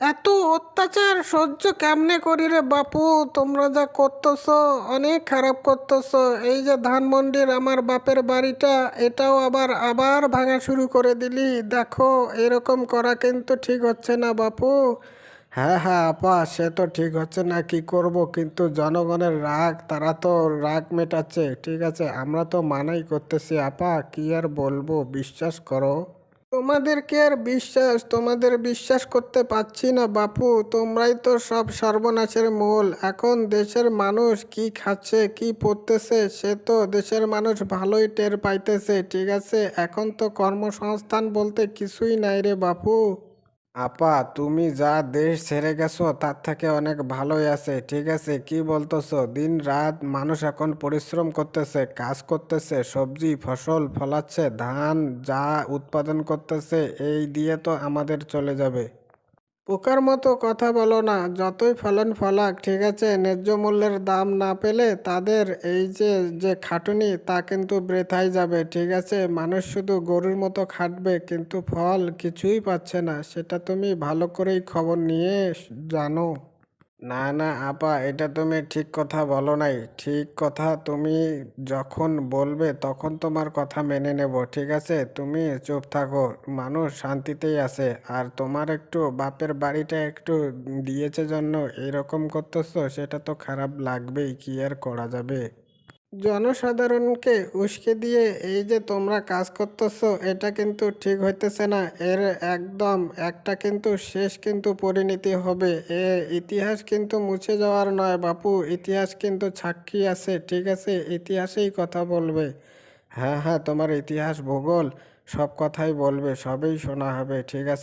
এত অত্যাচার সহ্য কেমনে করি রে বাপু? তোমরা যা করতেছ, অনেক খারাপ করতেছ। এই যে ধানমন্ডির আমার বাপের বাড়িটা, এটাও আবার আবার ভাঙা শুরু করে দিলি। দেখো, এরকম করা কিন্তু ঠিক হচ্ছে না বাপু। হ্যাঁ হ্যাঁ আপা, সে তো ঠিক হচ্ছে না, কি করব? কিন্তু জনগণের রাগ, তারা তো রাগ মেটাচ্ছে, ঠিক আছে? আমরা তো মানাই করতেছি, আপা, কি আর বলব? বিশ্বাস করো। তোমাদেরকে আর বিশ্বাস? তোমাদের বিশ্বাস করতে পাচ্ছি না, বাপু। তোমরাই তো সব সর্বনাশের মূল। এখন দেশের মানুষ কি খাচ্ছে, কি পড়তেছে, সে তো দেশের মানুষ ভালোই টের পাইতেছে, ঠিক আছে? এখন তো কর্মসংস্থান বলতে কিছুই নাই রে, বাপু। আপা, তুমি যা দেশ ছেড়ে গেছো তার থেকে অনেক ভালোই আছে, ঠিক আছে? কি বলতেছো? দিন রাত মানুষ এখন পরিশ্রম করতেছে, কাজ করতেছে, সবজি, ফসল ফলাচ্ছে, ধান যা উৎপাদন করতেছে, এই দিয়ে তো আমাদের চলে যাবে। পোকার মতো কথা বলো না, যতই ফলন ফলাক, ঠিক আছে? ন্যায্য মূল্যের দাম না পেলে তাদের এই যে যে খাটুনি, তা কিন্তু বৃথাই যাবে, ঠিক আছে? মানুষ শুধু গরুর মতো খাটবে, কিন্তু ফল কিছুই পাচ্ছে না। সেটা তুমি ভালো করেই খবর নিয়ে জানো। না না, আপা, এটা তুমি ঠিক কথা বলো নাই। ঠিক কথা তুমি যখন বলবে তখন তোমার কথা মেনে নেব, ঠিক আছে? তুমি চুপ থাকো, মানুষ শান্তিতেই আছে। আর তোমার একটু বাপের বাড়িটা একটু দিয়েছে জন্য, এরকম করতেছো, সেটা তো খারাপ লাগবেই, কি আর করা যাবে? জনসাধারণকে উস্কে দিয়ে এই যে তোমরা কাজ করতেছো, এটা কিন্তু ঠিক হইতেছে না। এর একদম একটা কিন্তু শেষ কিন্তু পরিণতি হবে। এ ইতিহাস কিন্তু মুছে যাওয়ার নয় বাপু, ইতিহাস কিন্তু সাক্ষী আছে, ঠিক আছে? ইতিহাসেই কথা বলবে। হ্যাঁ হ্যাঁ তোমার ইতিহাস ভূগোল সব কথাই বলবে, সবই শোনা হবে, ঠিক আছে?